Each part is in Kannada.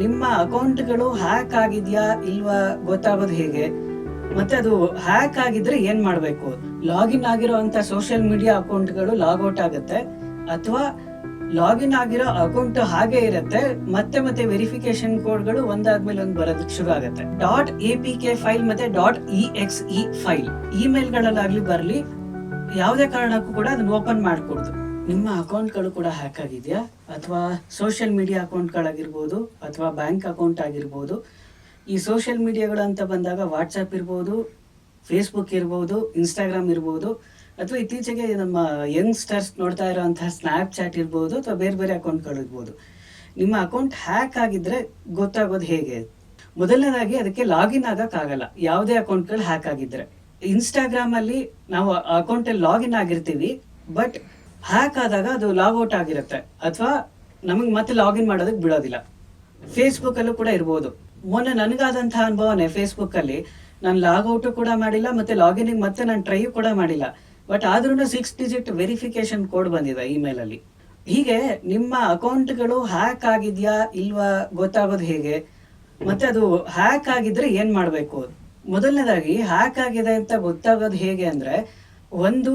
ನಿಮ್ಮ ಅಕೌಂಟ್ಗಳು ಹ್ಯಾಕ್ ಆಗಿದ್ಯಾ ಇಲ್ವಾ ಗೊತ್ತಾಗೋದು ಹೇಗೆ? ಮತ್ತೆ ಅದು ಹ್ಯಾಕ್ ಆಗಿದ್ರೆ ಏನ್ ಮಾಡ್ಬೇಕು? ಲಾಗಿನ್ ಆಗಿರೋಂತ ಸೋಷಿಯಲ್ ಮೀಡಿಯಾ ಅಕೌಂಟ್ಗಳು ಔಟ್ ಆಗುತ್ತೆ. ಅಥವಾ ಲಾಗಿನ್ ಆಗಿರೋ ಅಕೌಂಟ್ ಹಾಗೆ ಇರುತ್ತೆ, ಮತ್ತೆ ಮತ್ತೆ ವೆರಿಫಿಕೇಶನ್ ಕೋಡ್ಗಳು ಒಂದಾದ್ಮೇಲೆ ಒಂದು ಬರೋದಕ್ಕೆ ಶುರು ಆಗುತ್ತೆ. Dot A P K file ಮತ್ತೆ dot E X E file. ಇಮೇಲ್ಗಳಲ್ಲಾಗ್ಲಿ ಬರ್ಲಿ, ಯಾವುದೇ ಕಾರಣಕ್ಕೂ ಕೂಡ ಅದನ್ನ ಓಪನ್ ಮಾಡ್ಕೊಡ್ದು. ನಿಮ್ಮ ಅಕೌಂಟ್ಗಳು ಕೂಡ ಹ್ಯಾಕ್ ಆಗಿದೆಯಾ? ಅಥವಾ ಸೋಷಿಯಲ್ ಮೀಡಿಯಾ ಅಕೌಂಟ್ಗಳಾಗಿರ್ಬೋದು, ಅಥವಾ ಬ್ಯಾಂಕ್ ಅಕೌಂಟ್ ಆಗಿರ್ಬೋದು. ಈ ಸೋಷಿಯಲ್ ಮೀಡಿಯಾಗಳು ಅಂತ ಬಂದಾಗ ವಾಟ್ಸಪ್ ಇರ್ಬೋದು, ಫೇಸ್ಬುಕ್ ಇರ್ಬೋದು, ಇನ್ಸ್ಟಾಗ್ರಾಮ್ ಇರ್ಬೋದು, ಅಥವಾ ಇತ್ತೀಚೆಗೆ ನಮ್ಮ ಯಂಗ್ಸ್ಟರ್ಸ್ ನೋಡ್ತಾ ಇರೋಂತಹ ಸ್ನ್ಯಾಪ್ಚಾಟ್ ಇರ್ಬೋದು, ಅಥವಾ ಬೇರೆ ಬೇರೆ ಅಕೌಂಟ್ಗಳು ಇರ್ಬೋದು. ನಿಮ್ಮ ಅಕೌಂಟ್ ಹ್ಯಾಕ್ ಆಗಿದ್ರೆ ಗೊತ್ತಾಗೋದು ಹೇಗೆ? ಮೊದಲನೇದಾಗಿ ಅದಕ್ಕೆ ಲಾಗಿನ್ ಆಗೋಕ್ಕಾಗಲ್ಲ. ಯಾವುದೇ ಅಕೌಂಟ್ಗಳು ಹ್ಯಾಕ್ ಆಗಿದ್ರೆ. ಇನ್ಸ್ಟಾಗ್ರಾಮಲ್ಲಿ ನಾವು ಅಕೌಂಟಲ್ಲಿ ಲಾಗಿನ್ ಆಗಿರ್ತೀವಿ, ಬಟ್ ಹ್ಯಾಕ್ ಆದಾಗ ಅದು ಲಾಗೌಟ್ ಆಗಿರುತ್ತೆ. ಅಥವಾ ನಮಗೆ ಮತ್ತೆ ಲಾಗಿನ್ ಮಾಡೋದಕ್ಕೆ ಬಿಡೋದಿಲ್ಲ. ಫೇಸ್ಬುಕ್ ಅಲ್ಲೂ ಕೂಡ ಇರ್ಬೋದು. ಮೊನ್ನೆ ನನಗಾದಂತಹ ಅನುಭವನೇ ಫೇಸ್ಬುಕ್ ಅಲ್ಲಿ ನಾನು ಔಟ್ ಕೂಡ ಮಾಡಿಲ್ಲ, ಮತ್ತೆ ಲಾಗಿನ್ ಮತ್ತೆ ನಾನು ಟ್ರೈ ಕೂಡ ಮಾಡಿಲ್ಲ. ಬಟ್ ಆದ್ರೂ ಸಿಕ್ಸ್ ಡಿಜಿಟ್ ವೆರಿಫಿಕೇಶನ್ ಕೋಡ್ ಬಂದಿದೆ ಇಮೇಲ್ ಅಲ್ಲಿ. ಹೀಗೆ ನಿಮ್ಮ ಅಕೌಂಟ್ಗಳು ಹ್ಯಾಕ್ ಆಗಿದ್ಯಾ ಇಲ್ವಾ ಗೊತ್ತಾಗೋದು ಹೇಗೆ? ಮತ್ತೆ ಅದು ಹ್ಯಾಕ್ ಆಗಿದ್ರೆ ಏನ್ ಮಾಡಬೇಕು? ಮೊದಲನೇದಾಗಿ ಹ್ಯಾಕ್ ಆಗಿದೆ ಅಂತ ಗೊತ್ತಾಗೋದು ಹೇಗೆ ಅಂದ್ರೆ, ಒಂದು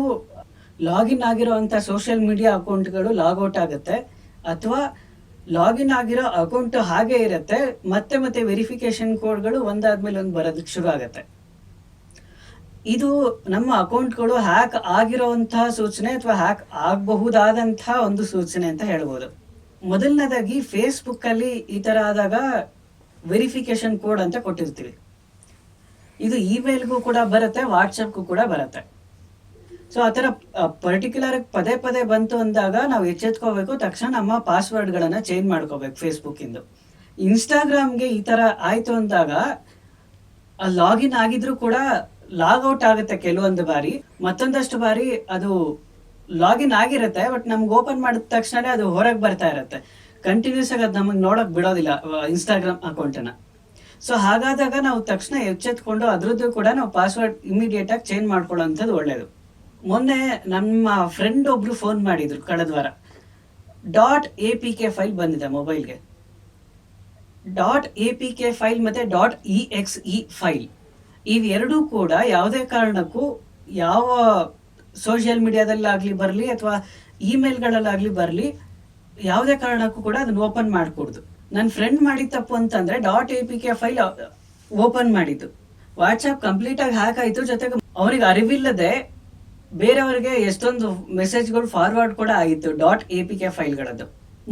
ಲಾಗಿನ್ ಆಗಿರೋಂಥ ಸೋಷಿಯಲ್ ಮೀಡಿಯಾ ಅಕೌಂಟ್ಗಳು ಲಾಗೌಟ್ ಆಗುತ್ತೆ. ಅಥವಾ ಲಾಗಿನ್ ಆಗಿರೋ ಅಕೌಂಟ್ ಹಾಗೆ ಇರುತ್ತೆ, ಮತ್ತೆ ಮತ್ತೆ ವೆರಿಫಿಕೇಶನ್ ಕೋಡ್ಗಳು ಒಂದಾದ್ಮೇಲೆ ಒಂದು ಬರೋದಕ್ಕೆ ಶುರು ಆಗುತ್ತೆ. ಇದು ನಮ್ಮ ಅಕೌಂಟ್ಗಳು ಹ್ಯಾಕ್ ಆಗಿರೋಂತಹ ಸೂಚನೆ ಅಥವಾ ಹ್ಯಾಕ್ ಆಗಬಹುದಾದಂತಹ ಒಂದು ಸೂಚನೆ ಅಂತ ಹೇಳ್ಬೋದು. ಮೊದಲನೇದಾಗಿ ಫೇಸ್ಬುಕ್ ಅಲ್ಲಿ ಈ ಥರ ಆದಾಗ ವೆರಿಫಿಕೇಶನ್ ಕೋಡ್ ಅಂತ ಕೊಟ್ಟಿರ್ತೀವಿ. ಇದು ಇಮೇಲ್ಗೂ ಕೂಡ ಬರುತ್ತೆ ವಾಟ್ಸಪ್ಗೂ ಕೂಡ ಬರುತ್ತೆ. ಸೊ ಆ ಥರ ಪರ್ಟಿಕ್ಯುಲರ್ ಪದೇ ಪದೇ ಬಂತು ಅಂದಾಗ ನಾವು ಎಚ್ಚೆತ್ಕೋಬೇಕು. ತಕ್ಷಣ ನಮ್ಮ ಪಾಸ್ವರ್ಡ್ಗಳನ್ನು ಚೇಂಜ್ ಮಾಡ್ಕೋಬೇಕು ಫೇಸ್ಬುಕ್ಕಿಂದು ಇನ್ಸ್ಟಾಗ್ರಾಮ್ಗೆ ಈ ಥರ ಆಯ್ತು ಅಂದಾಗ ಲಾಗಿನ್ ಆಗಿದ್ರು ಕೂಡ ಲಾಗೌಟ್ ಆಗುತ್ತೆ ಕೆಲವೊಂದು ಬಾರಿ. ಮತ್ತೊಂದಷ್ಟು ಬಾರಿ ಅದು ಲಾಗಿನ್ ಆಗಿರುತ್ತೆ ಬಟ್ ನಮ್ಗೆ ಓಪನ್ ಮಾಡಿದ ತಕ್ಷಣ ಅದು ಹೊರಗೆ ಬರ್ತಾ ಇರುತ್ತೆ. ಕಂಟಿನ್ಯೂಸ್ ಆಗಿ ಅದು ನಮಗೆ ನೋಡಕ್ ಬಿಡೋದಿಲ್ಲ ಇನ್ಸ್ಟಾಗ್ರಾಮ್ ಅಕೌಂಟನ್ನ ಸೊ ಹಾಗಾದಾಗ ನಾವು ತಕ್ಷಣ ಎಚ್ಚೆತ್ಕೊಂಡು ಅದ್ರದ್ದು ಕೂಡ ನಾವು ಪಾಸ್ವರ್ಡ್ ಇಮಿಡಿಯೇಟ್ ಆಗಿ ಚೇಂಜ್ ಮಾಡ್ಕೊಳ್ಳೋಂಥದ್ದು ಒಳ್ಳೇದು. ಮೊನ್ನೆ ನಮ್ಮ ಫ್ರೆಂಡ್ ಒಬ್ರು ಫೋನ್ ಮಾಡಿದ್ರು ಕಳೆದ ವಾರ. Dot A P K file ಬಂದಿದೆ ಮೊಬೈಲ್ಗೆ dot A P K file ಮತ್ತೆ dot E X E file ಇವೆರಡೂ ಕೂಡ ಯಾವುದೇ ಕಾರಣಕ್ಕೂ ಯಾವ ಸೋಷಿಯಲ್ ಮೀಡಿಯಾದಲ್ಲಾಗ್ಲಿ ಬರಲಿ ಅಥವಾ ಇಮೇಲ್ಗಳಲ್ಲಾಗ್ಲಿ ಬರಲಿ ಯಾವುದೇ ಕಾರಣಕ್ಕೂ ಕೂಡ ಅದನ್ನ ಓಪನ್ ಮಾಡಿಕೊಡ್ದು. ನನ್ನ ಫ್ರೆಂಡ್ ಮಾಡಿದ ತಪ್ಪು ಅಂತಂದ್ರೆ dot A P K file open ಮಾಡಿದ್ದು. ವಾಟ್ಸಪ್ ಕಂಪ್ಲೀಟ್ ಆಗಿ ಹ್ಯಾಕ್ ಆಯಿತು, ಜೊತೆಗೆ ಅವ್ರಿಗೆ ಅರಿವಿಲ್ಲದೆ ಬೇರೆಯವರಿಗೆ ಎಷ್ಟೊಂದು ಮೆಸೇಜ್ಗಳು ಫಾರ್ವರ್ಡ್ ಕೂಡ ಆಗಿತ್ತು ಡಾಟ್ ಎ ಪಿ ಕೆ ಫೈಲ್ಗಳದ್ದು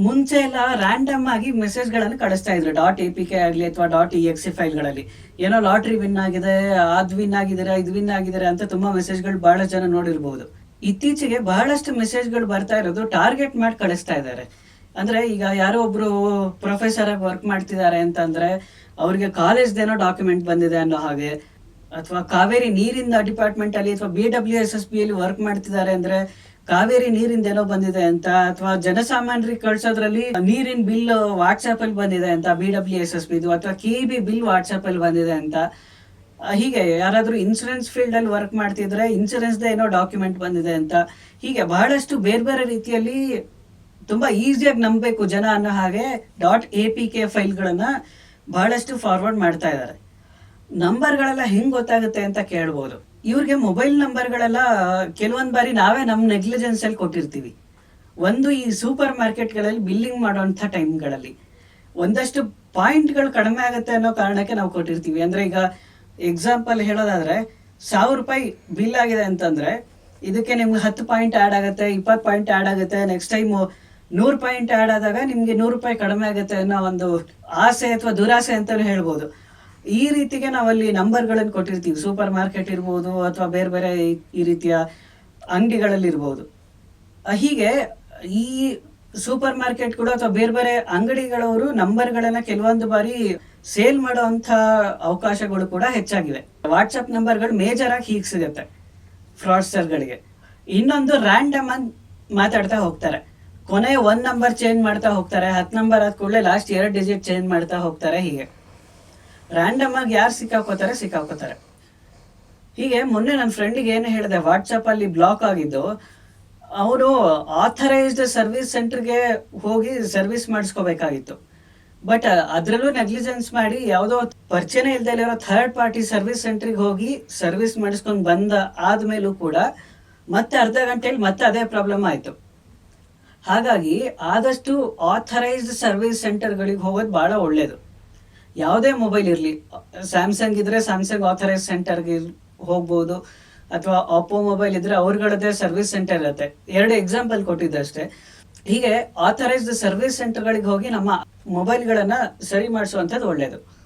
ಮುಂಚೆ ಎಲ್ಲ ರ್ಯಾಂಡಮ್ ಆಗಿ ಮೆಸೇಜ್ಗಳನ್ನು ಕಳಿಸ್ತಾ ಇದ್ರು ಡಾಟ್ ಎ ಪಿ ಕೆ ಆಗಲಿ ಅಥವಾ ಡಾಟ್ ಇ ಎಕ್ಸ್ ಫೈಲ್ಗಳಲ್ಲಿ ಏನೋ ಲಾಟ್ರಿ ವಿನ್ ಆಗಿದೆ, ಅದ್ ವಿನ್ ಆಗಿದ್ದಾರೆ, ಇದು ವಿನ್ ಆಗಿದ್ದಾರೆ ಅಂತ ತುಂಬಾ ಮೆಸೇಜ್ಗಳು ಬಹಳ ಜನ ನೋಡಿರ್ಬೋದು. ಇತ್ತೀಚೆಗೆ ಬಹಳಷ್ಟು ಮೆಸೇಜ್ಗಳು ಬರ್ತಾ ಇರೋದು ಟಾರ್ಗೆಟ್ ಮಾಡಿ ಕಳಿಸ್ತಾ ಇದ್ದಾರೆ. ಅಂದ್ರೆ ಈಗ ಯಾರೋ ಒಬ್ರು ಪ್ರೊಫೆಸರ್ ಆಗಿ ವರ್ಕ್ ಮಾಡ್ತಿದ್ದಾರೆ ಅಂತಂದ್ರೆ ಅವ್ರಿಗೆ ಕಾಲೇಜ್ದೇನೋ ಡಾಕ್ಯುಮೆಂಟ್ ಬಂದಿದೆ ಅನ್ನೋ ಹಾಗೆ ಅಥವಾ ಕಾವೇರಿ ನೀರಿಂದ ಡಿಪಾರ್ಟ್ಮೆಂಟ್ ಅಲ್ಲಿ ಅಥವಾ B W S S B ಅಲ್ಲಿ ವರ್ಕ್ ಮಾಡ್ತಿದ್ದಾರೆ ಅಂದ್ರೆ ಕಾವೇರಿ ನೀರಿಂದ ಏನೋ ಬಂದಿದೆ ಅಂತ ಅಥವಾ ಜನಸಾಮಾನ್ಯರಿಗೆ ಕಳ್ಸೋದ್ರಲ್ಲಿ ನೀರಿನ ಬಿಲ್ ವಾಟ್ಸ್ಆಪ್ ಅಲ್ಲಿ ಬಂದಿದೆ ಅಂತ B W S S B ಅಥವಾ ಕೆ ಬಿ ಬಿಲ್ ವಾಟ್ಸ್ಆಪ್ ಅಲ್ಲಿ ಬಂದಿದೆ ಅಂತ. ಹೀಗೆ ಯಾರಾದ್ರೂ ಇನ್ಶೂರೆನ್ಸ್ ಫೀಲ್ಡ್ ಅಲ್ಲಿ ವರ್ಕ್ ಮಾಡ್ತಿದ್ರೆ ಇನ್ಸೂರೆನ್ಸ್ ಏನೋ ಡಾಕ್ಯುಮೆಂಟ್ ಬಂದಿದೆ ಅಂತ. ಹೀಗೆ ಬಹಳಷ್ಟು ಬೇರೆ ಬೇರೆ ರೀತಿಯಲ್ಲಿ ತುಂಬಾ ಈಸಿಯಾಗಿ ನಂಬಬೇಕು ಜನ ಅನ್ನೋ ಹಾಗೆ ಡಾಟ್ ಎ ಪಿ ಕೆ ಫೈಲ್ಗಳನ್ನ ಬಹಳಷ್ಟು ಫಾರ್ವರ್ಡ್ ಮಾಡ್ತಾ ಇದ್ದಾರೆ. ನಂಬರ್ಗಳೆಲ್ಲ ಹೆಂಗ್ ಗೊತ್ತಾಗುತ್ತೆ ಅಂತ ಕೇಳ್ಬೋದು. ಇವ್ರಿಗೆ ಮೊಬೈಲ್ ನಂಬರ್ಗಳೆಲ್ಲ ಕೆಲವೊಂದ್ ಬಾರಿ ನಾವೇ ನಮ್ ನೆಗ್ಲಿಜೆನ್ಸ್ ಅಲ್ಲಿ ಕೊಟ್ಟಿರ್ತೀವಿ. ಒಂದು ಈ ಸೂಪರ್ ಮಾರ್ಕೆಟ್ಗಳಲ್ಲಿ ಬಿಲ್ಲಿಂಗ್ ಮಾಡುವಂಥ ಟೈಮ್ಗಳಲ್ಲಿ. ಒಂದಷ್ಟು ಪಾಯಿಂಟ್ಗಳು ಕಡಿಮೆ ಆಗುತ್ತೆ ಅನ್ನೋ ಕಾರಣಕ್ಕೆ ನಾವು ಕೊಟ್ಟಿರ್ತೀವಿ. ಅಂದ್ರೆ ಈಗ ಎಕ್ಸಾಂಪಲ್ ಹೇಳೋದಾದ್ರೆ, ಸಾವಿರ ರೂಪಾಯಿ ಬಿಲ್ ಆಗಿದೆ ಅಂತಂದ್ರೆ, ಇದಕ್ಕೆ ನಿಮ್ಗೆ ಹತ್ತು ಪಾಯಿಂಟ್ ಆ್ಯಡ್ ಆಗುತ್ತೆ, ಇಪ್ಪತ್ತು ಪಾಯಿಂಟ್ ಆ್ಯಡ್ ಆಗುತ್ತೆ ನೆಕ್ಸ್ಟ್ ಟೈಮ್ ನೂರು ಪಾಯಿಂಟ್ ಆ್ಯಡ್ ಆದಾಗ ನಿಮಗೆ ನೂರು ರೂಪಾಯಿ ಕಡಿಮೆ ಆಗುತ್ತೆ ಅನ್ನೋ ಒಂದು ಆಸೆ ಅಥವಾ ದುರಾಸೆ ಅಂತಲೂ ಹೇಳ್ಬೋದು. ಈ ರೀತಿಗೆ ನಾವಲ್ಲಿ ನಂಬರ್ಗಳನ್ನು ಕೊಟ್ಟಿರ್ತೀವಿ. ಸೂಪರ್ ಮಾರ್ಕೆಟ್ ಇರ್ಬೋದು ಅಥವಾ ಬೇರೆ ಬೇರೆ ಈ- ರೀತಿಯ ಅಂಗಡಿಗಳಲ್ಲಿ ಇರ್ಬೋದು. ಅಹ್, ಹೀಗೆ ಈ ಸೂಪರ್ ಮಾರ್ಕೆಟ್ ಕೂಡ ಅಥವಾ ಬೇರೆ ಬೇರೆ ಅಂಗಡಿಗಳವರು ನಂಬರ್ಗಳನ್ನ ಕೆಲವೊಂದು ಬಾರಿ ಸೇಲ್ ಮಾಡುವಂತ ಅವಕಾಶಗಳು ಕೂಡ ಹೆಚ್ಚಾಗಿವೆ. ವಾಟ್ಸಪ್ ನಂಬರ್ಗಳು ಮೇಜರ್ ಆಗಿ ಹೀಗೆ ಸಿಗುತ್ತೆ ಫ್ರಾಡ್ಸ್ಟರ್ಗಳಿಗೆ. ಇನ್ನೊಂದು ರ್ಯಾಂಡಮ್ ಆಗಿ ಮಾತಾಡ್ತಾ ಹೋಗ್ತಾರೆ. ಕೊನೆ ಒಂದ್ ನಂಬರ್ ಚೇಂಜ್ ಮಾಡ್ತಾ ಹೋಗ್ತಾರೆ. ಹತ್ತು ನಂಬರ್ ಆದ ಕೂಡಲೇ ಲಾಸ್ಟ್ ಎರಡು ಡಿಜಿಟ್ ಚೇಂಜ್ ಮಾಡ್ತಾ ಹೋಗ್ತಾರೆ ಹೀಗೆ. ರ್ಯಾಂಡಮ್ ಆಗಿ ಯಾರು ಸಿಕ್ಕಾಕೋತಾರೆ ಸಿಕ್ಕಾಕೋತಾರೆ. ಹೀಗೆ ಮೊನ್ನೆ ನನ್ನ ಫ್ರೆಂಡಿಗೆ ಏನು ಹೇಳಿದೆ ವಾಟ್ಸಪ್ ಅಲ್ಲಿ ಬ್ಲಾಕ್ ಆಗಿದ್ದು ಅವರು ಆಥರೈಸ್ಡ್ ಸರ್ವಿಸ್ ಸೆಂಟರ್ಗೆ ಹೋಗಿ ಸರ್ವಿಸ್ ಮಾಡಿಸ್ಕೋಬೇಕಾಗಿತ್ತು. ಬಟ್ ಅದರಲ್ಲೂ ನೆಗ್ಲಿಜೆನ್ಸ್ ಮಾಡಿ ಯಾವುದೋ ಪರಿಚಯನೇ ಇಲ್ದೇ ಇರೋ ಥರ್ಡ್ ಪಾರ್ಟಿ ಸರ್ವಿಸ್ ಸೆಂಟ್ರಿಗೆ ಹೋಗಿ ಸರ್ವಿಸ್ ಮಾಡಿಸ್ಕೊಂಡು ಬಂದ ಆದ್ಮೇಲೂ ಕೂಡ ಮತ್ತೆ ಅರ್ಧ ಗಂಟೆಯಲ್ಲಿ ಮತ್ತೆ ಅದೇ ಪ್ರಾಬ್ಲಮ್ ಆಯಿತು. ಹಾಗಾಗಿ ಆದಷ್ಟು ಆಥರೈಸ್ಡ್ ಸರ್ವಿಸ್ ಸೆಂಟರ್ಗಳಿಗೆ ಹೋಗೋದು ಬಹಳ ಒಳ್ಳೇದು. ಯಾವುದೇ ಮೊಬೈಲ್ ಇರಲಿ. ಸ್ಯಾಮ್ಸಂಗ್ ಇದ್ರೆ ಸ್ಯಾಮ್ಸಂಗ್ ಆಥರೈಸ್ ಸೆಂಟರ್ಗೆ ಹೋಗ್ಬೋದು. ಅಥವಾ ಆಪೋ ಮೊಬೈಲ್ ಇದ್ರೆ ಅವ್ರಗಳದ್ದೇ ಸರ್ವಿಸ್ ಸೆಂಟರ್ ಇರುತ್ತೆ. ಎರಡು ಎಕ್ಸಾಂಪಲ್ ಕೊಟ್ಟಿದ್ದಷ್ಟೇ. ಹೀಗೆ ಆಥರೈಸ್ಡ್ ಸರ್ವಿಸ್ ಸೆಂಟರ್ಗಳಿಗೆ ಹೋಗಿ ನಮ್ಮ ಮೊಬೈಲ್ಗಳನ್ನ ಸರಿ ಮಾಡಿಸುವಂಥದ್ದು ಒಳ್ಳೇದು.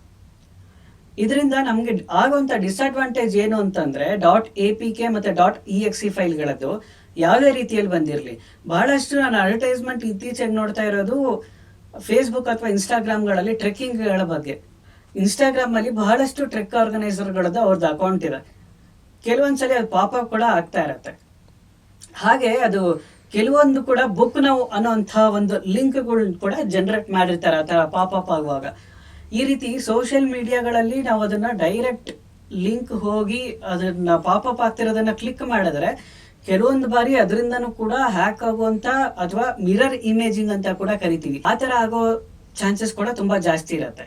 ಇದರಿಂದ ನಮಗೆ ಆಗುವಂತ ಡಿಸ್ಅಡ್ವಾಂಟೇಜ್ ಏನು ಅಂತಂದ್ರೆ. ಡಾಟ್ ಎ ಪಿ ಕೆ ಮತ್ತೆ. ಡಾಟ್ ಇ ಎಕ್ಸ್ ಸಿ ಫೈಲ್ಗಳದ್ದು ಯಾವುದೇ ರೀತಿಯಲ್ಲಿ ಬಂದಿರಲಿ. ಬಹಳಷ್ಟು ನಾನು ಅಡ್ವರ್ಟೈಸ್ಮೆಂಟ್ ಇತ್ತೀಚೆಗೆ ನೋಡ್ತಾ ಇರೋದು ಫೇಸ್ಬುಕ್ ಅಥವಾ ಇನ್ಸ್ಟಾಗ್ರಾಮ್ಗಳಲ್ಲಿ ಟ್ರೆಕ್ಕಿಂಗ್ಗಳ ಬಗ್ಗೆ. ಇನ್ಸ್ಟಾಗ್ರಾಮ್ ಅಲ್ಲಿ ಬಹಳಷ್ಟು ಟ್ರೆಕ್ ಆರ್ಗನೈಸರ್ಗಳದ್ದು ಅವ್ರದ್ದು ಅಕೌಂಟ್ ಇದೆ. ಕೆಲವೊಂದ್ಸಲಿ ಅದು ಪಾಪಪ್ ಕೂಡ ಆಗ್ತಾ ಇರತ್ತೆ. ಹಾಗೆ ಅದು ಕೆಲವೊಂದು ಕೂಡ ಬುಕ್ ನಾವು ಅನ್ನೋಂಥ ಒಂದು ಲಿಂಕ್ಗಳನ್ನ ಕೂಡ ಜನರೇಟ್ ಮಾಡಿರ್ತಾರೆ ಆ ಥರ ಅಪ್ ಆಗುವಾಗ. ಈ ರೀತಿ ಸೋಷಿಯಲ್ ಮೀಡಿಯಾಗಳಲ್ಲಿ ನಾವು ಅದನ್ನ ಡೈರೆಕ್ಟ್ ಲಿಂಕ್ ಹೋಗಿ ಅದನ್ನ ಅಪ್ ಆಗ್ತಿರೋದನ್ನ ಕ್ಲಿಕ್ ಮಾಡಿದ್ರೆ ಕೆಲವೊಂದು ಬಾರಿ ಅದರಿಂದನೂ ಕೂಡ ಹ್ಯಾಕ್ ಆಗುವಂತ ಅಥವಾ ಮಿರರ್ ಇಮೇಜಿಂಗ್ ಅಂತ ಕೂಡ ಕರಿತೀವಿ. ಆ ತರ ಆಗೋ ಚಾನ್ಸಸ್ ಕೂಡ ತುಂಬಾ ಜಾಸ್ತಿ ಇರುತ್ತೆ.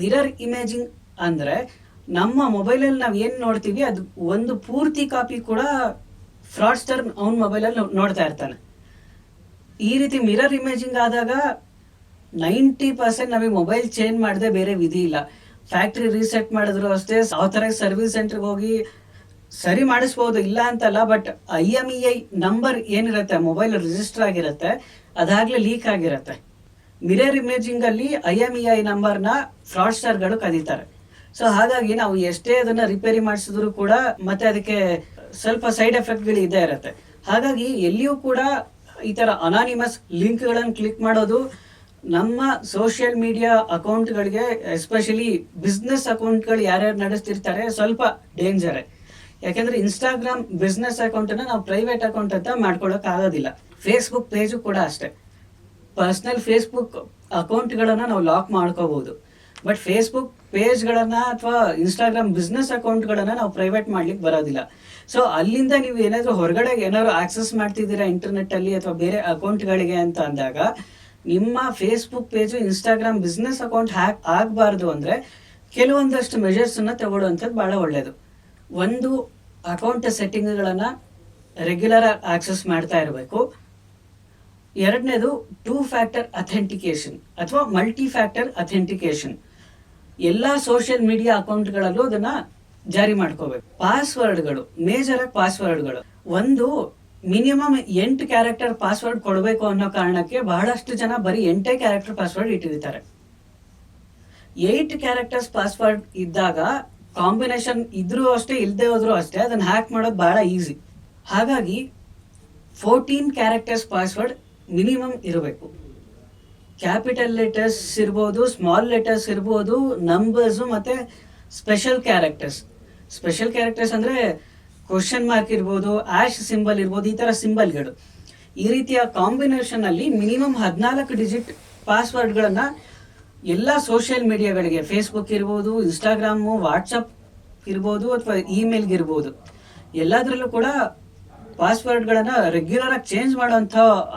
ಮಿರರ್ ಇಮೇಜಿಂಗ್ ಅಂದ್ರೆ ನಮ್ಮ ಮೊಬೈಲಲ್ಲಿ ನಾವು ಏನ್ ನೋಡ್ತೀವಿ, ಅದು ಒಂದು ಪೂರ್ತಿ ಕಾಪಿ ಕೂಡ ಫ್ರಾಡ್ಸ್ಟರ್ ಮೊಬೈಲ್ ಮೊಬೈಲಲ್ಲಿ ನೋಡ್ತಾ ಇರ್ತಾನೆ. ಈ ರೀತಿ ಮಿರರ್ ಇಮೇಜಿಂಗ್ ಆದಾಗ ನೈಂಟಿ ಪರ್ಸೆಂಟ್ ನಮಗೆ ಮೊಬೈಲ್ ಚೇಂಜ್ ಮಾಡದೆ ಬೇರೆ ವಿಧಿ ಇಲ್ಲ. ಫ್ಯಾಕ್ಟ್ರಿ ರೀಸೆಟ್ ಮಾಡಿದ್ರು ಅಷ್ಟೇ ಆಥರೈಸ್ ಸರ್ವಿಸ್ ಸೆಂಟರ್ಗೆ ಹೋಗಿ ಸರಿ ಮಾಡಿಸ್ಬೋದು, ಇಲ್ಲ ಅಂತಲ್ಲ but I M E I number ಏನಿರುತ್ತೆ ಮೊಬೈಲ್ ರಿಜಿಸ್ಟರ್ ಆಗಿರುತ್ತೆ, ಅದಾಗ್ಲೇ ಲೀಕ್ ಆಗಿರುತ್ತೆ. ಮಿರರ್ ಇಮೇಜಿಂಗ್ ಅಲ್ಲಿ ಐ ಎಂ ಇ ಐ ನಂಬರ್ನ ಫ್ರಾಡ್ಸ್ಟರ್ಗಳು ಕದೀತಾರೆ. ಸೊ ಹಾಗಾಗಿ ನಾವು ಎಷ್ಟೇ ಅದನ್ನ ರಿಪೇರಿ ಮಾಡಿಸಿದ್ರು ಕೂಡ ಮತ್ತೆ ಅದಕ್ಕೆ ಸ್ವಲ್ಪ ಸೈಡ್ ಎಫೆಕ್ಟ್ಗಳು ಇದ್ದೇ ಇರುತ್ತೆ. ಹಾಗಾಗಿ ಎಲ್ಲಿಯೂ ಕೂಡ ಈ ತರ ಅನಾನಿಮಸ್ ಲಿಂಕ್ಗಳನ್ನು ಕ್ಲಿಕ್ ಮಾಡೋದು ನಮ್ಮ ಸೋಷಿಯಲ್ ಮೀಡಿಯಾ ಅಕೌಂಟ್ಗಳಿಗೆ ಎಸ್ಪೆಷಲಿ ಬಿಸ್ನೆಸ್ ಅಕೌಂಟ್ಗಳು ಯಾರ್ಯಾರು ನಡೆಸ್ತಿರ್ತಾರೆ, ಸ್ವಲ್ಪ ಡೇಂಜರ್ ಯಾಕೆಂದ್ರೆ ಇನ್ಸ್ಟಾಗ್ರಾಮ್ ಬಿಸ್ನೆಸ್ ಅಕೌಂಟನ್ನ ನಾವು ಪ್ರೈವೇಟ್ ಅಕೌಂಟ್ ಅಂತ ಮಾಡ್ಕೊಳಕ್ ಆಗೋದಿಲ್ಲ. ಫೇಸ್ಬುಕ್ ಪೇಜು ಕೂಡ ಅಷ್ಟೇ. ಪರ್ಸ್ನಲ್ ಫೇಸ್ಬುಕ್ ಅಕೌಂಟ್ಗಳನ್ನ ನಾವು ಲಾಕ್ ಮಾಡ್ಕೋಬಹುದು ಬಟ್ ಫೇಸ್ಬುಕ್ ಪೇಜ್ಗಳನ್ನ ಅಥವಾ ಇನ್ಸ್ಟಾಗ್ರಾಮ್ ಬಿಸ್ನೆಸ್ ಅಕೌಂಟ್ಗಳನ್ನ ನಾವು ಪ್ರೈವೇಟ್ ಮಾಡ್ಲಿಕ್ಕೆ ಬರೋದಿಲ್ಲ. ಸೊ ಅಲ್ಲಿಂದ ನೀವು ಏನಾದರೂ ಹೊರಗಡೆ ಏನಾದ್ರು ಆಕ್ಸೆಸ್ ಮಾಡ್ತಿದ್ದೀರಾ ಇಂಟರ್ನೆಟ್ ಅಲ್ಲಿ ಅಥವಾ ಬೇರೆ ಅಕೌಂಟ್ಗಳಿಗೆ ಅಂತ ಅಂದಾಗ, ನಿಮ್ಮ Facebook page Instagram business account hack ಆಗಬಾರ್ದು ಅಂದ್ರೆ ಕೆಲವೊಂದಷ್ಟು ಮೆಷರ್ಸ್ ಅನ್ನ ತಗೊಳ್ಳುವಂಥದ್ದು ಬಹಳ ಒಳ್ಳೆಯದು ಒಂದು ಅಕೌಂಟ್ ಸೆಟ್ಟಿಂಗ್ಗಳನ್ನು ರೆಗ್ಯುಲರ್ ಆಕ್ಸೆಸ್ ಮಾಡ್ತಾ ಇರಬೇಕು. ಎರಡನೇದು ಟೂ ಫ್ಯಾಕ್ಟರ್ ಅಥೆಂಟಿಕೇಶನ್ ಅಥವಾ ಮಲ್ಟಿ ಫ್ಯಾಕ್ಟರ್ ಅಥೆಂಟಿಕೇಶನ್ ಎಲ್ಲ ಸೋಷಿಯಲ್ ಮೀಡಿಯಾ ಅಕೌಂಟ್ಗಳಲ್ಲೂ ಅದನ್ನು ಜಾರಿ ಮಾಡ್ಕೋಬೇಕು. ಪಾಸ್ವರ್ಡ್ಗಳು ಮೇಜರ್ ಆಗಿ ಪಾಸ್ವರ್ಡ್ಗಳು ಒಂದು ಮಿನಿಮಮ್ ಎಂಟು ಕ್ಯಾರೆಕ್ಟರ್ ಪಾಸ್ವರ್ಡ್ ಕೊಡಬೇಕು ಅನ್ನೋ ಕಾರಣಕ್ಕೆ ಬಹಳಷ್ಟು ಜನ ಬರೀ ಎಂಟೇ ಕ್ಯಾರೆಕ್ಟರ್ ಪಾಸ್ವರ್ಡ್ ಇಟ್ಟಿರ್ತಾರೆ. ಏಟ್ ಕ್ಯಾರೆಕ್ಟರ್ಸ್ ಪಾಸ್ವರ್ಡ್ ಇದ್ದಾಗ ಕಾಂಬಿನೇಷನ್ ಇದ್ರೂ ಅಷ್ಟೇ ಇಲ್ಲದೆ ಹೋದ್ರೂ ಅಷ್ಟೇ, ಅದನ್ನ ಹ್ಯಾಕ್ ಮಾಡೋದು ಬಹಳ ಈಸಿ. ಹಾಗಾಗಿ ಫೋರ್ಟೀನ್ ಕ್ಯಾರೆಕ್ಟರ್ಸ್ ಪಾಸ್ವರ್ಡ್ ಮಿನಿಮಮ್ ಇರಬೇಕು. ಕ್ಯಾಪಿಟಲ್ ಲೆಟರ್ಸ್ ಇರ್ಬೋದು, ಸ್ಮಾಲ್ ಲೆಟರ್ಸ್ ಇರ್ಬೋದು, ನಂಬರ್ಸು ಮತ್ತೆ ಸ್ಪೆಷಲ್ ಕ್ಯಾರೆಕ್ಟರ್ಸ್. ಸ್ಪೆಷಲ್ ಕ್ಯಾರೆಕ್ಟರ್ಸ್ ಅಂದ್ರೆ ಕ್ವಶನ್ ಮಾರ್ಕ್ ಇರ್ಬೋದು, ಆಶ್ ಸಿಂಬಲ್ ಇರ್ಬೋದು, ಈ ತರ ಸಿಂಬಲ್ಗಳು. ಈ ರೀತಿಯ ಕಾಂಬಿನೇಷನ್ ಅಲ್ಲಿ ಮಿನಿಮಮ್ ಹದಿನಾಲ್ಕು ಡಿಜಿಟ್ ಪಾಸ್ವರ್ಡ್ಗಳನ್ನ ಎಲ್ಲ ಸೋಷಿಯಲ್ ಮೀಡಿಯಾಗಳಿಗೆ ಫೇಸ್ಬುಕ್ ಇರ್ಬೋದು ಇನ್ಸ್ಟಾಗ್ರಾಮು ವಾಟ್ಸಪ್ ಇರ್ಬೋದು ಅಥವಾ ಇಮೇಲ್ಗೆ ಇರ್ಬೋದು, ಎಲ್ಲದರಲ್ಲೂ ಕೂಡ ಪಾಸ್ವರ್ಡ್ಗಳನ್ನು ರೆಗ್ಯುಲರ್ ಆಗಿ ಚೇಂಜ್ ಮಾಡುವಂಥ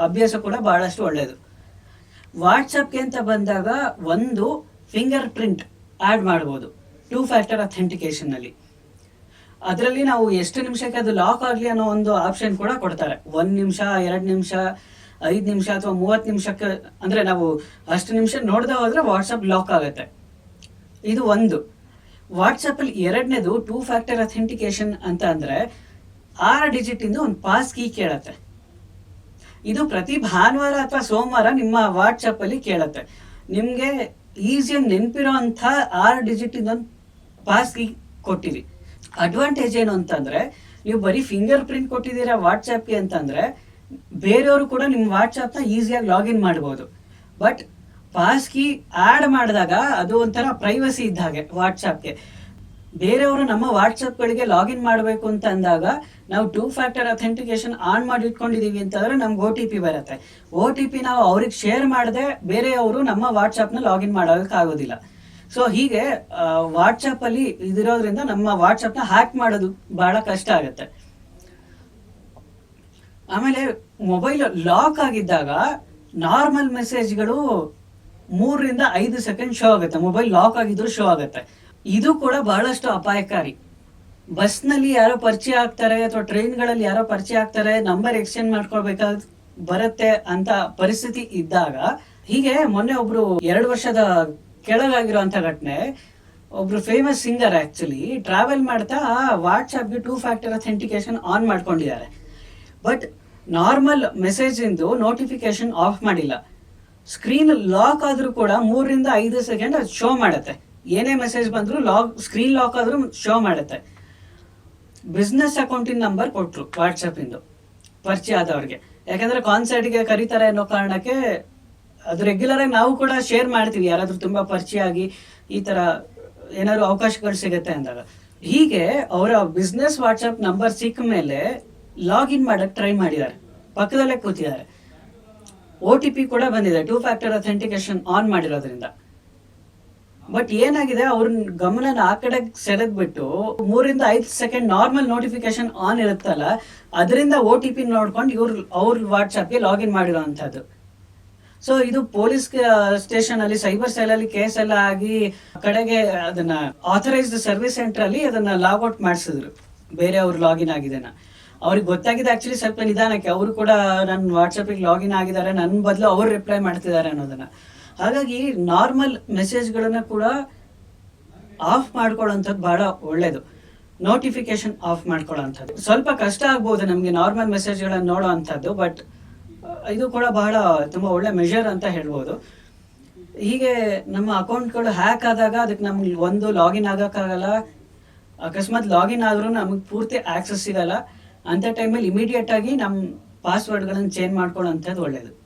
ಅಭ್ಯಾಸ ಕೂಡ ಬಹಳಷ್ಟು ಒಳ್ಳೆಯದು ವಾಟ್ಸಪ್ಗೆ ಅಂತ ಬಂದಾಗ ಒಂದು ಫಿಂಗರ್ ಪ್ರಿಂಟ್ ಆ್ಯಡ್ ಮಾಡ್ಬೋದು ಟೂ ಫ್ಯಾಕ್ಟರ್ ಅಥೆಂಟಿಕೇಶನ್ನಲ್ಲಿ ಅದರಲ್ಲಿ ನಾವು ಎಷ್ಟು ನಿಮಿಷಕ್ಕೆ ಅದು ಲಾಕ್ ಆಗಲಿ ಅನ್ನೋ ಒಂದು ಆಪ್ಷನ್ ಕೂಡ ಕೊಡ್ತಾರೆ. ಒಂದು ನಿಮಿಷ, ಎರಡು ನಿಮಿಷ ಐದು ನಿಮಿಷ ಅಥವಾ ಮೂವತ್ತು ನಿಮಿಷಕ್ಕೆ, ಅಂದ್ರೆ ನಾವು ಅಷ್ಟು ನಿಮಿಷ ನೋಡ್ದೆ ಹೋದ್ರೆ ವಾಟ್ಸಪ್ ಲಾಕ್ ಆಗುತ್ತೆ. ಇದು ಒಂದು. ವಾಟ್ಸಪ್ ಅಲ್ಲಿ ಎರಡನೇದು ಟೂ ಫ್ಯಾಕ್ಟರ್ ಅಥೆಂಟಿಕೇಶನ್ ಅಂತ ಅಂದ್ರೆ ಆರು ಡಿಜಿಟ್ ಇಂದ ಒಂದು ಪಾಸ್ ಕೀ ಕೇಳತ್ತೆ. ಇದು ಪ್ರತಿ ಭಾನುವಾರ ಅಥವಾ ಸೋಮವಾರ ನಿಮ್ಮ ವಾಟ್ಸಪ್ ಅಲ್ಲಿ ಕೇಳತ್ತೆ. ನಿಮ್ಗೆ ಈಸಿಯಾಗಿ ನೆನಪಿರೋ ಅಂತ ಆರು ಡಿಜಿಟ್ ಇಂದ ಒಂದು ಪಾಸ್ ಕೀ ಕೊಟ್ಟಿರಿ. ಅಡ್ವಾಂಟೇಜ್ ಏನು ಅಂತಂದ್ರೆ ನೀವು ಬರೀ ಫಿಂಗರ್ ಪ್ರಿಂಟ್ ಕೊಟ್ಟಿದ್ದೀರಾ ವಾಟ್ಸಪ್ಗೆ ಅಂತಂದ್ರೆ ಬೇರೆಯವರು ಕೂಡ ನಿಮ್ಮ ವಾಟ್ಸಪ್ನ ಈಸಿಯಾಗಿ ಲಾಗಿನ್ ಮಾಡ್ಬೋದು. ಬಟ್ ಪಾಸ್ ಕೀ ಆಡ್ ಮಾಡಿದಾಗ ಅದು ಒಂಥರ ಪ್ರೈವಸಿ ಇದ್ದ ಹಾಗೆ ವಾಟ್ಸಪ್ಗೆ ಬೇರೆಯವರು ನಮ್ಮ ವಾಟ್ಸಪ್ಗಳಿಗೆ ಲಾಗಿನ್ ಮಾಡಬೇಕು ಅಂತ ಅಂದಾಗ ನಾವು ಟೂ ಫ್ಯಾಕ್ಟರ್ ಅಥೆಂಟಿಕೇಶನ್ ಆನ್ ಮಾಡಿ ಇಟ್ಕೊಂಡಿದ್ದೀವಿ ಅಂತಂದ್ರೆ ನಮ್ಗೆ ಒ ಟಿ ಪಿ ಬರುತ್ತೆ. ಒ ಟಿ ಪಿ ನಾವು ಅವ್ರಿಗೆ ಶೇರ್ ಮಾಡದೆ ಬೇರೆಯವರು ನಮ್ಮ ವಾಟ್ಸಪ್ನ ಲಾಗಿನ್ ಮಾಡೋದಕ್ಕಾಗೋದಿಲ್ಲ ಸೊ ಹೀಗೆ ವಾಟ್ಸಪ್ಪಲ್ಲಿ ಇದಿರೋದ್ರಿಂದ ನಮ್ಮ ವಾಟ್ಸಪ್ನ ಹ್ಯಾಕ್ ಮಾಡೋದು ಬಹಳ ಕಷ್ಟ ಆಗುತ್ತೆ. ಆಮೇಲೆ ಮೊಬೈಲ್ ಲಾಕ್ ಆಗಿದ್ದಾಗ ನಾರ್ಮಲ್ ಮೆಸೇಜ್ಗಳು ಮೂರರಿಂದ ಐದು ಸೆಕೆಂಡ್ ಶೋ ಆಗುತ್ತೆ. ಮೊಬೈಲ್ ಲಾಕ್ ಆಗಿದ್ರು ಶೋ ಆಗುತ್ತೆ. ಇದು ಕೂಡ ಬಹಳಷ್ಟು ಅಪಾಯಕಾರಿ. ಬಸ್ನಲ್ಲಿ ಯಾರೋ ಪರಿಚಯ ಆಗ್ತಾರೆ ಅಥವಾ ಟ್ರೈನ್ಗಳಲ್ಲಿ ಯಾರೋ ಪರಿಚಯ ಆಗ್ತಾರೆ ನಂಬರ್ ಎಕ್ಸ್ಚೇಂಜ್ ಮಾಡ್ಕೊಳ್ಬೇಕಾದ ಬರುತ್ತೆ ಅಂತ ಪರಿಸ್ಥಿತಿ ಇದ್ದಾಗ, ಹೀಗೆ ಮೊನ್ನೆ ಒಬ್ರು ಎರಡು ವರ್ಷದ ಕೆಳಗಾಗಿರುವಂತ ಘಟನೆ, ಒಬ್ರು ಫೇಮಸ್ ಸಿಂಗರ್ ಆಕ್ಚುಲಿ ಟ್ರಾವೆಲ್ ಮಾಡ್ತಾ ವಾಟ್ಸ್ಆಪ್ಗೆ ಟೂ ಫ್ಯಾಕ್ಟರ್ ಅಥೆಂಟಿಕೇಶನ್ ಆನ್ ಮಾಡ್ಕೊಂಡಿದ್ದಾರೆ. ಬಟ್ ನಾರ್ಮಲ್ ಮೆಸೇಜ್ ಇಂದು ನೋಟಿಫಿಕೇಶನ್ ಆಫ್ ಮಾಡಿಲ್ಲ. ಸ್ಕ್ರೀನ್ ಲಾಕ್ ಆದ್ರೂ ಕೂಡ ಮೂರರಿಂದ ಐದು ಸೆಕೆಂಡ್ ಅದು ಶೋ ಮಾಡುತ್ತೆ. ಏನೇ ಮೆಸೇಜ್ ಬಂದರೂ ಲಾಕ್ ಸ್ಕ್ರೀನ್ ಲಾಕ್ ಆದ್ರೂ ಶೋ ಮಾಡುತ್ತೆ. ಬಿಸ್ನೆಸ್ ಅಕೌಂಟಿನ ನಂಬರ್ ಕೊಟ್ರು ವಾಟ್ಸಪ್ಪಿಂದು ಪರಿಚಯ ಆದವ್ರಿಗೆ. ಯಾಕಂದ್ರೆ ಕಾನ್ಸರ್ಟ್ಗೆ ಕರೀತಾರೆ ಅನ್ನೋ ಕಾರಣಕ್ಕೆ ಅದು ರೆಗ್ಯುಲರ್ ಆಗಿ ನಾವು ಕೂಡ ಶೇರ್ ಮಾಡ್ತೀವಿ, ಯಾರಾದರೂ ತುಂಬಾ ಪರಿಚಯ ಆಗಿ ಈ ತರ ಏನಾದ್ರು ಅವಕಾಶಗಳು ಸಿಗುತ್ತೆ ಅಂದಾಗ. ಹೀಗೆ ಅವರ ಬಿಸ್ನೆಸ್ ವಾಟ್ಸಪ್ ನಂಬರ್ ಸಿಕ್ಕ ಮೇಲೆ ಲಾಗಿನ್ ಮಾಡಕ್ ಟ್ರೈ ಮಾಡಿದ್ದಾರೆ. ಪಕ್ಕದಲ್ಲೇ ಕೂತಿದ್ದಾರೆ. ಒ ಟಿ ಪಿ ಕೂಡ ಬಂದಿದೆ. ಟೂ ಫ್ಯಾಕ್ಟರ್ ಅಥೆಂಟಿಕೇಶನ್ ಆನ್ ಮಾಡಿರೋದ್ರಿಂದ. ಬಟ್ ಏನಾಗಿದೆ? ಅವ್ರ ಗಮನನ ಆ ಕಡೆ ಸೆಳೆದ್ಬಿಟ್ಟು ಮೂರಿಂದ ಐದು ಸೆಕೆಂಡ್ ನಾರ್ಮಲ್ ನೋಟಿಫಿಕೇಶನ್ ಆನ್ ಇರುತ್ತಲ್ಲ, ಅದರಿಂದ ಒ ಟಿ ಪಿ ನೋಡ್ಕೊಂಡು ಇವ್ರ, ಅವ್ರ ವಾಟ್ಸಪ್ಗೆ ಲಾಗಿನ್ ಮಾಡಿರೋವಂಥದ್ದು ಸೊ ಇದು ಪೊಲೀಸ್ ಸ್ಟೇಷನ್ ಅಲ್ಲಿ ಸೈಬರ್ ಸೆಲ್ ಅಲ್ಲಿ ಕೇಸ್ ಎಲ್ಲ ಆಗಿ ಕಡೆಗೆ ಅದನ್ನ ಆಥರೈಸ್ಡ್ ಸರ್ವಿಸ್ ಸೆಂಟರ್ ಅಲ್ಲಿ ಅದನ್ನ ಲಾಗ್ಔಟ್ ಮಾಡಿಸಿದ್ರು. ಬೇರೆ ಅವ್ರು ಲಾಗಿನ್ ಆಗಿದೆನ. ಅವ್ರಿಗೆ ಗೊತ್ತಾಗಿದೆ ಆಕ್ಚುಲಿ ಸ್ವಲ್ಪ ನಿಧಾನಕ್ಕೆ. ಅವರು ಕೂಡ ನನ್ನ ವಾಟ್ಸಪ್ಗೆ ಲಾಗಿನ್ ಆಗಿದ್ದಾರೆ. ನನ್ನ ಬದಲು ಅವರು ರಿಪ್ಲೈ ಮಾಡ್ತಿದ್ದಾರೆ ಅನ್ನೋದನ್ನ. ಹಾಗಾಗಿ ನಾರ್ಮಲ್ ಮೆಸೇಜ್ಗಳನ್ನ ಕೂಡ ಆಫ್ ಮಾಡ್ಕೊಳ್ಳೋಂಥದ್ದು ಬಹಳ ಒಳ್ಳೇದು. ನೋಟಿಫಿಕೇಶನ್ ಆಫ್ ಮಾಡ್ಕೊಳ್ಳೋಂಥದ್ದು. ಸ್ವಲ್ಪ ಕಷ್ಟ ಆಗ್ಬೋದು ನಮಗೆ ನಾರ್ಮಲ್ ಮೆಸೇಜ್ಗಳನ್ನು ನೋಡೋ ಅಂಥದ್ದು ಬಟ್ ಇದು ಕೂಡ ಬಹಳ ತುಂಬ ಒಳ್ಳೆ ಮೆಷರ್ ಅಂತ ಹೇಳ್ಬೋದು. ಹೀಗೆ ನಮ್ಮ ಅಕೌಂಟ್ಗಳು ಹ್ಯಾಕ್ ಆದಾಗ ಅದಕ್ಕೆ ನಮ್ಗೆ ಒಂದು ಲಾಗಿನ್ ಆಗೋಕ್ಕಾಗಲ್ಲ. ಅಕಸ್ಮಾತ್ ಲಾಗಿನ್ ಆದ್ರೂ ನಮಗೆ ಪೂರ್ತಿ ಆಕ್ಸಸ್ ಸಿಗಲ್ಲ ಅಂತ ಟೈಮಲ್ಲಿ ಇಮಿಡಿಯೇಟ್ ಆಗಿ ನಮ್ಮ ಪಾಸ್ವರ್ಡ್ಗಳನ್ನು ಚೇಂಜ್ ಮಾಡ್ಕೊಳ್ಳೋ ಅಂಥದ್ದು ಒಳ್ಳೇದು.